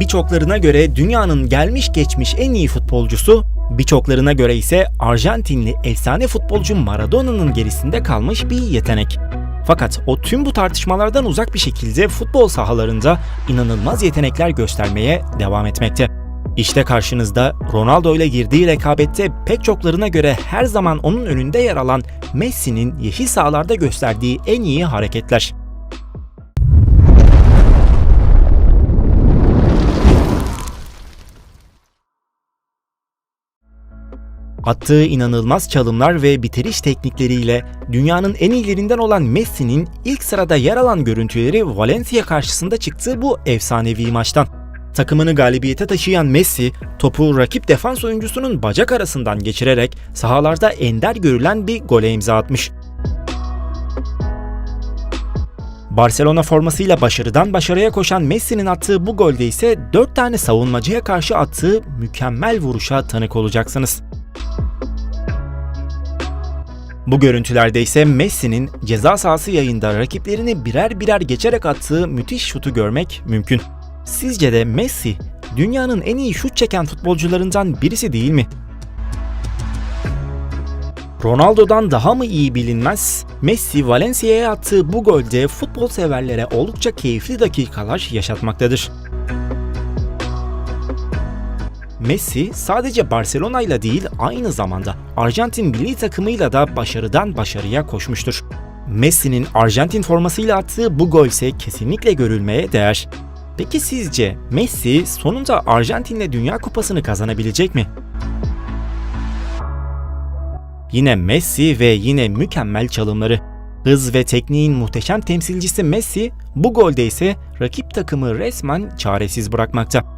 Birçoklarına göre dünyanın gelmiş geçmiş en iyi futbolcusu, birçoklarına göre ise Arjantinli efsane futbolcu Maradona'nın gerisinde kalmış bir yetenek. Fakat o tüm bu tartışmalardan uzak bir şekilde futbol sahalarında inanılmaz yetenekler göstermeye devam etmekte. İşte karşınızda Ronaldo ile girdiği rekabette pek çoklarına göre her zaman onun önünde yer alan Messi'nin yeşil sahalarda gösterdiği en iyi hareketler. Attığı inanılmaz çalımlar ve bitiriş teknikleriyle dünyanın en iyilerinden olan Messi'nin ilk sırada yer alan görüntüleri Valencia karşısında çıktığı bu efsanevi maçtan. Takımını galibiyete taşıyan Messi, topu rakip defans oyuncusunun bacak arasından geçirerek sahalarda ender görülen bir gole imza atmış. Barcelona formasıyla başarıdan başarıya koşan Messi'nin attığı bu golde ise 4 tane savunmacıya karşı attığı mükemmel vuruşa tanık olacaksınız. Bu görüntülerde ise Messi'nin ceza sahası yayında rakiplerini birer birer geçerek attığı müthiş şutu görmek mümkün. Sizce de Messi dünyanın en iyi şut çeken futbolcularından birisi değil mi? Ronaldo'dan daha mı iyi bilinmez? Messi Valencia'ya attığı bu golde futbol severlere oldukça keyifli dakikalar yaşatmaktadır. Messi sadece Barcelona ile değil aynı zamanda Arjantin milli takımıyla da başarıdan başarıya koşmuştur. Messi'nin Arjantin formasıyla attığı bu gol ise kesinlikle görülmeye değer. Peki sizce Messi sonunda Arjantin'le Dünya Kupası'nı kazanabilecek mi? Yine Messi ve yine mükemmel çalımları. Hız ve tekniğin muhteşem temsilcisi Messi bu golde ise rakip takımı resmen çaresiz bırakmakta.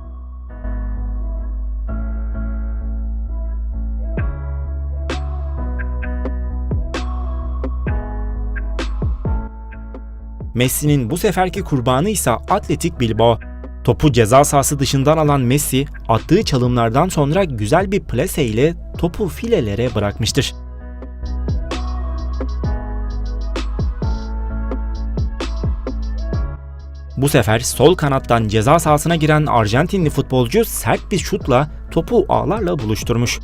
Messi'nin bu seferki kurbanı ise Atletik Bilbao. Topu ceza sahası dışından alan Messi, attığı çalımlardan sonra güzel bir plase ile topu filelere bırakmıştır. Bu sefer sol kanattan ceza sahasına giren Arjantinli futbolcu sert bir şutla topu ağlarla buluşturmuş.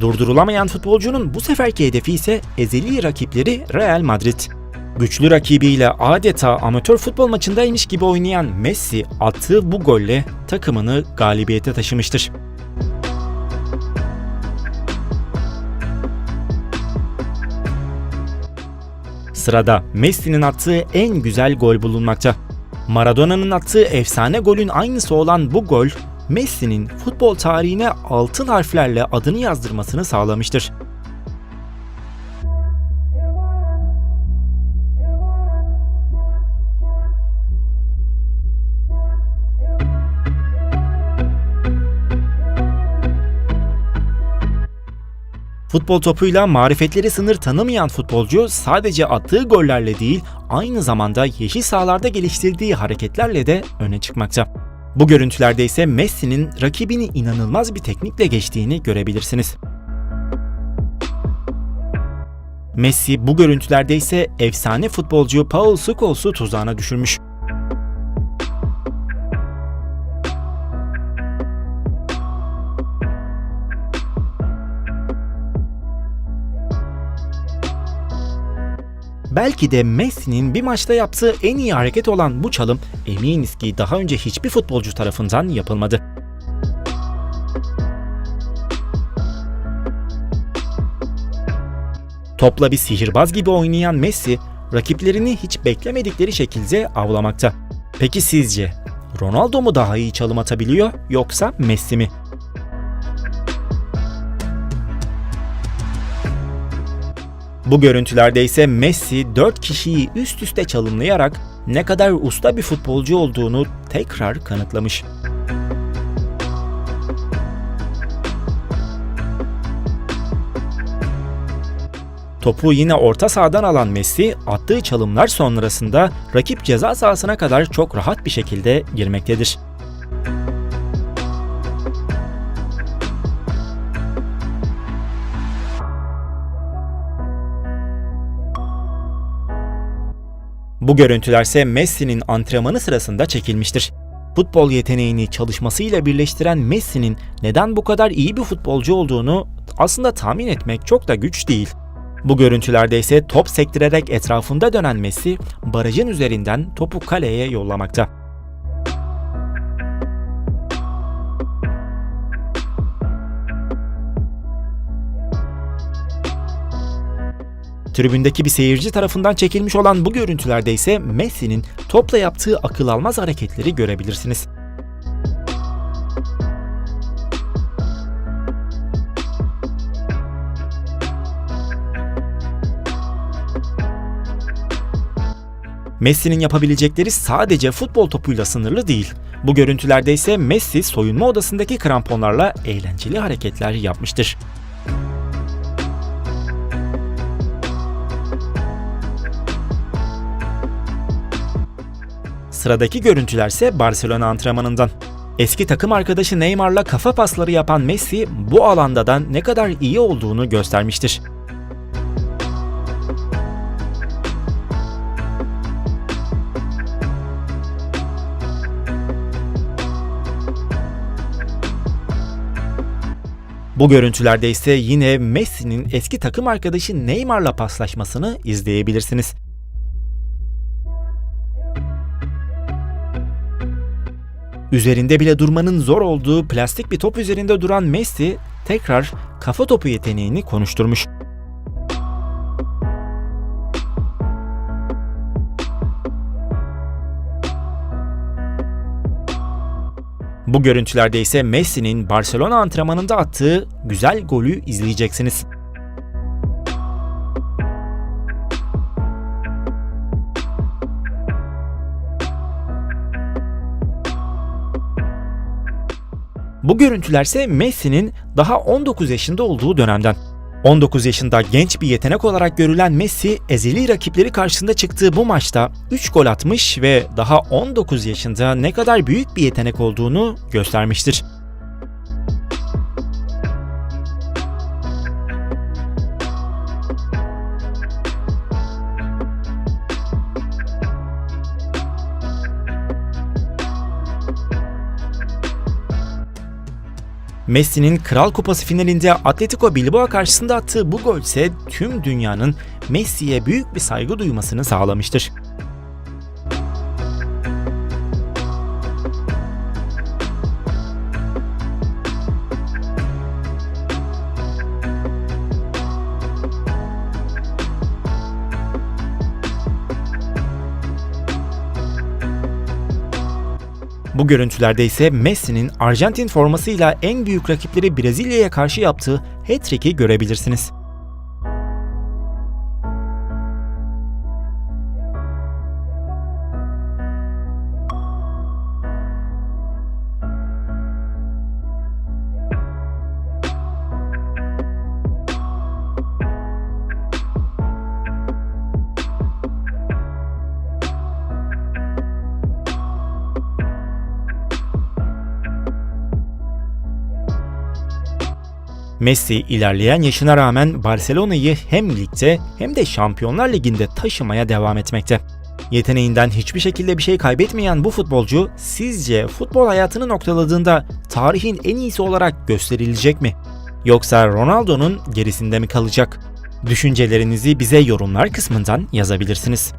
Durdurulamayan futbolcunun bu seferki hedefi ise ezeli rakipleri Real Madrid. Güçlü rakibiyle adeta amatör futbol maçındaymış gibi oynayan Messi attığı bu golle takımını galibiyete taşımıştır. Sırada Messi'nin attığı en güzel gol bulunmakta. Maradona'nın attığı efsane golün aynısı olan bu gol Messi'nin futbol tarihine altın harflerle adını yazdırmasını sağlamıştır. Futbol topuyla marifetleri sınır tanımayan futbolcu sadece attığı gollerle değil, aynı zamanda yeşil sahalarda geliştirdiği hareketlerle de öne çıkmakta. Bu görüntülerde ise Messi'nin rakibini inanılmaz bir teknikle geçtiğini görebilirsiniz. Messi bu görüntülerde ise efsane futbolcu Paul Scholes'u tuzağına düşürmüş. Belki de Messi'nin bir maçta yaptığı en iyi hareket olan bu çalım eminiz ki daha önce hiçbir futbolcu tarafından yapılmadı. Topla bir sihirbaz gibi oynayan Messi, rakiplerini hiç beklemedikleri şekilde avlamakta. Peki sizce Ronaldo mu daha iyi çalım atabiliyor yoksa Messi mi? Bu görüntülerde ise Messi 4 kişiyi üst üste çalımlayarak ne kadar usta bir futbolcu olduğunu tekrar kanıtlamış. Topu yine orta sahadan alan Messi attığı çalımlar sonrasında rakip ceza sahasına kadar çok rahat bir şekilde girmektedir. Bu görüntülerse Messi'nin antrenmanı sırasında çekilmiştir. Futbol yeteneğini çalışmasıyla birleştiren Messi'nin neden bu kadar iyi bir futbolcu olduğunu aslında tahmin etmek çok da güç değil. Bu görüntülerde ise top sektirerek etrafında dönen Messi, barajın üzerinden topu kaleye yollamakta. Tribündeki bir seyirci tarafından çekilmiş olan bu görüntülerde ise Messi'nin topla yaptığı akıl almaz hareketleri görebilirsiniz. Messi'nin yapabilecekleri sadece futbol topuyla sınırlı değil. Bu görüntülerde ise Messi soyunma odasındaki kramponlarla eğlenceli hareketler yapmıştır. Sıradaki görüntülerse Barcelona antrenmanından. Eski takım arkadaşı Neymar'la kafa pasları yapan Messi bu alanda da ne kadar iyi olduğunu göstermiştir. Bu görüntülerde ise yine Messi'nin eski takım arkadaşı Neymar'la paslaşmasını izleyebilirsiniz. Üzerinde bile durmanın zor olduğu plastik bir top üzerinde duran Messi tekrar kafa topu yeteneğini konuşturmuş. Bu görüntülerde ise Messi'nin Barcelona antrenmanında attığı güzel golü izleyeceksiniz. Bu görüntülerse Messi'nin daha 19 yaşında olduğu dönemden. 19 yaşında genç bir yetenek olarak görülen Messi, ezeli rakipleri karşısında çıktığı bu maçta 3 gol atmış ve daha 19 yaşında ne kadar büyük bir yetenek olduğunu göstermiştir. Messi'nin Kral Kupası finalinde Atletico Bilbao karşısında attığı bu gol ise tüm dünyanın Messi'ye büyük bir saygı duymasını sağlamıştır. Bu görüntülerde ise Messi'nin Arjantin formasıyla en büyük rakipleri Brezilya'ya karşı yaptığı hat-trick'i görebilirsiniz. Messi ilerleyen yaşına rağmen Barcelona'yı hem ligde hem de Şampiyonlar Ligi'nde taşımaya devam etmekte. Yeteneğinden hiçbir şekilde bir şey kaybetmeyen bu futbolcu sizce futbol hayatını noktaladığında tarihin en iyisi olarak gösterilecek mi? Yoksa Ronaldo'nun gerisinde mi kalacak? Düşüncelerinizi bize yorumlar kısmından yazabilirsiniz.